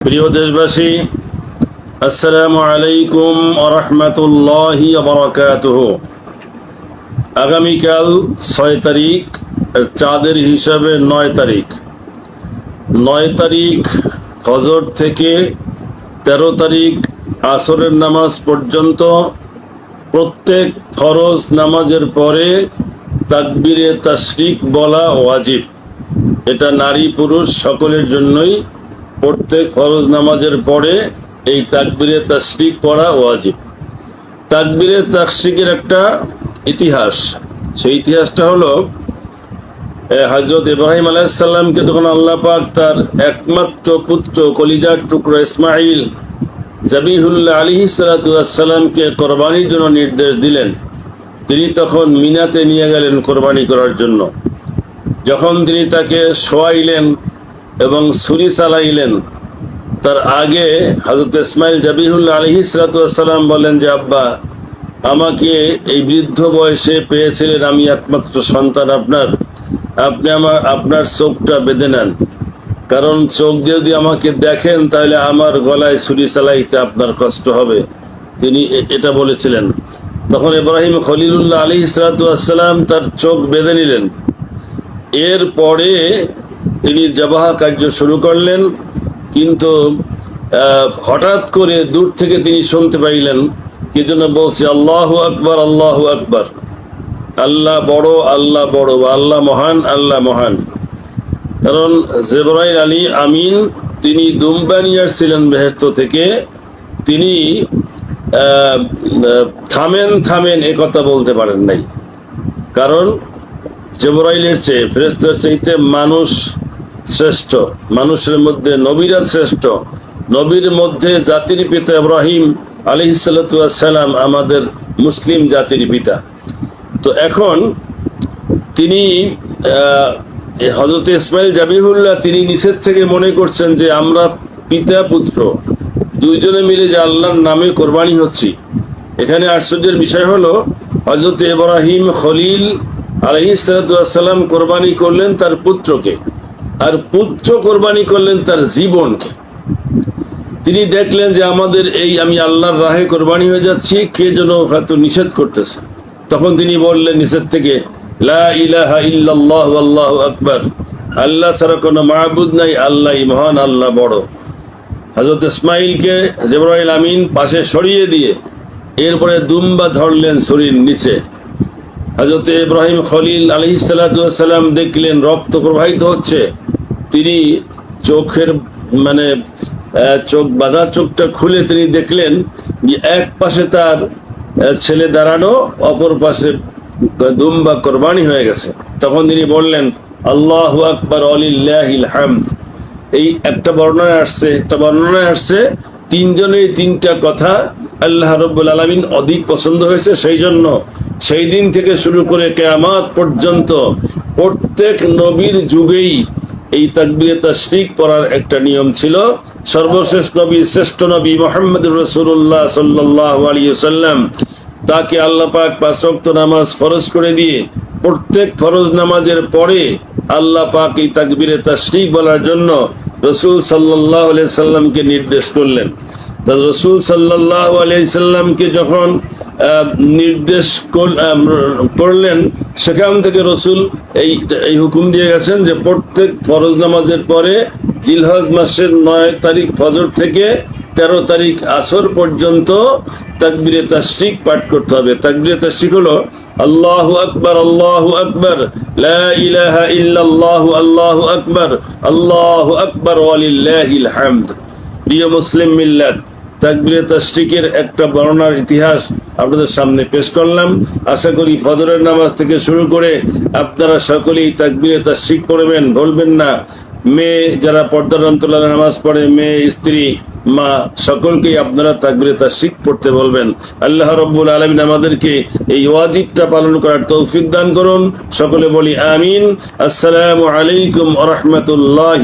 প্রিয় দেশবাসী, আসসালামু আলাইকুম আরহামতুল্লাহি আগামীকাল ছয় তারিখ চাঁদের হিসাবে নয় তারিখ। নয় তারিখ ফজর থেকে তেরো তারিখ আসরের নামাজ পর্যন্ত প্রত্যেক ফরজ নামাজের পরে তাকবিরে তাশরিক বলা ওয়াজিব। এটা নারী পুরুষ সকলের জন্যই প্রত্যেক ফরজ নামাজের পরে এই তাকবিরে তাশরিক পড়া ওয়াজিব। তাকবিরে তাশরিকের একটা ইতিহাস। সেই ইতিহাসটা হলো হজরত ইব্রাহিম আলাইসাল্লামকে তখন আল্লাহ পাক তার একমাত্র পুত্র কলিজার টুকরো ইসমাইল জাবিহুল্লাহ আলী সালাতামকে কোরবানির জন্য নির্দেশ দিলেন, তিনি তখন মিনাতে নিয়ে গেলেন কোরবানি করার জন্য। যখন তিনি তাকে শোয়াইলেন এবং ছুরি চালাইলেন। তার আগে হজরত ইসমাইল জাবিহুল্লাহ আলহি সালাতাম বলেন যে, আব্বা, আমাকে এই বৃদ্ধ বয়সে পেয়েছিলেন আমি একমাত্র সন্তান আপনার। আপনি আমার, আপনার চোখটা বেঁধে নেন। কারণ চোখ যদি আমাকে দেখেন, তাহলে আমার গলায় ছুরি চালাইতে আপনার কষ্ট হবে। তিনি এটা বলেছিলেন। তখন ইব্রাহিম খলিলুল্লাহ আলী সালাতাম তার চোখ বেঁধে নিলেন। এরপরে তিনি জবাহা কার্য শুরু করলেন, কিন্তু হঠাৎ করে দূর থেকে তিনি শুনতে পাইলেন, কি জন্য বলছে, আল্লাহ আকবর আল্লাহ আকবর। আল্লাহ বড় আল্লাহ বড়, আল্লাহ মহান আল্লাহ মহান। কারণ জেবরাইল আলী আমিন, তিনি দুম্বানিয়ার ছিলেন বেহেস্ত থেকে। তিনি থামেন থামেন এ কথা বলতে পারেন নাই। কারণ জেবরাইলের চেয়ে ফেরেস্তার চাইতে মানুষ শ্রেষ্ঠ। মানুষের মধ্যে নবীরা শ্রেষ্ঠ। নবীর মধ্যে জাতির পিতা ইব্রাহিম আলী সালাম আমাদের মুসলিম জাতির পিতা। তো এখন তিনি হজরত ইসমাইল জাবিহুল্লাহ তিনি নিষেধ থেকে মনে করছেন যে আমরা পিতা, পুত্র দুইজনে মিলে যে আল্লাহর নামে কোরবানি হচ্ছি। এখানে আশ্চর্যের বিষয় হলো হজরত ইব্রাহিম খলিল আলহিসাল্লাম কোরবানি করলেন তার পুত্রকে। আর পুত্র কোরবানি করলেন তার জীবনকে। তিনি দেখলেন যে আমাদের এই আমি আল্লাহর রাহে কোরবানি হয়ে যাচ্ছি, কে যেন হয়তো নিষেধ করতেছে। তখন তিনি বললেন নিষেধ থেকে, লা ইলাহা ইল্লাল্লাহ, আল্লাহু আকবার। আল্লাহ ছাড়া কোনো মাহবুদ নাই, আল্লাহ মহান আল্লাহ বড়। হজরত ইসমাইলকে জেবরাইল আমিন পাশে সরিয়ে দিয়ে এরপরে দুম্বা ধরলেন শরীর নিচে। হজরত ইব্রাহিম খলিল আলী সাল্লাম দেখলেন রক্ত প্রবাহিত হচ্ছে। তিনি চোখের মানে চোখ, বাঁধা চোখটা খুলে তিনি দেখলেন যে এক পাশে তার ছেলে দাঁড়ানো, অপর পাশে দুম বা কোরবানি হয়ে গেছে। তখন তিনি বললেন, আল্লাহ আকবর আলিল্লাহিল হামদ। এই একটা বর্ণনায় আসছে, একটা বর্ণনায় আসছে তিনজনের তিনটা কথা আল্লাহ রব্বুল আলমিন অধিক পছন্দ হয়েছে, সেই জন্য সেই দিন থেকে শুরু করে কেয়ামাত পর্যন্ত প্রত্যেক নবীর যুগেই এই তাকবিরে তাশরিক পড়ার একটা নিয়ম ছিল। সর্বশেষ নবী, শ্রেষ্ঠ নবী মোহাম্মদ রসুল্লাহ সাল্লাহ আলিয়া সাল্লাম তাকে আল্লাহ পাক পাঁচ ওয়াক্ত নামাজ ফরজ করে দিয়ে প্রত্যেক ফরজ নামাজের পরে আল্লাহ পাক এই তাকবিরে তাশরিক বলার জন্য রসুল সাল্লাহ সাল্লামকে নির্দেশ করলেন। রসুল সাল্লাহ যখন নির্দেশ কর- করলেন, সেখান থেকে রসুল এই এই হুকুম দিয়ে গেছেন যে প্রত্যেক ফরজ নামাজের পরে জিলহজ মাসের নয় তারিখ ফজর থেকে তেরো তারিখ আসর পর্যন্ত তাকবিরে তাশরিক পাঠ করতে হবে। তাকবিরে তাশরিক হলো আল্লাহ আকবর আল্লাহ আকবর আল্লাহু আকবর, আল্লাহ আকবর প্রিয় মুসলিম মিল্লাত তাকবিরে তাশরিকের একটা বর্ণনার ইতিহাস আপনাদের সামনে পেশ করলাম। আশা করি ফজরের নামাজ থেকে শুরু করে আপনারা সকলেই তাকবিরে তাশরিক পড়বেন বলবেন না। মেয়ে যারা পর্দার অন্তরালে নামাজ পড়ে, মেয়ে, স্ত্রী, মা, সকলকেই আপনারা তাকবিরে তাশরিক পড়তে বলবেন। আল্লাহ রব্বুল আলমিন আমাদেরকে এই ওয়াজিবটা পালন করার তৌফিক দান করুন। সকলে বলি আমিন। আসসালামু আলাইকুম রহমতুল্লাহ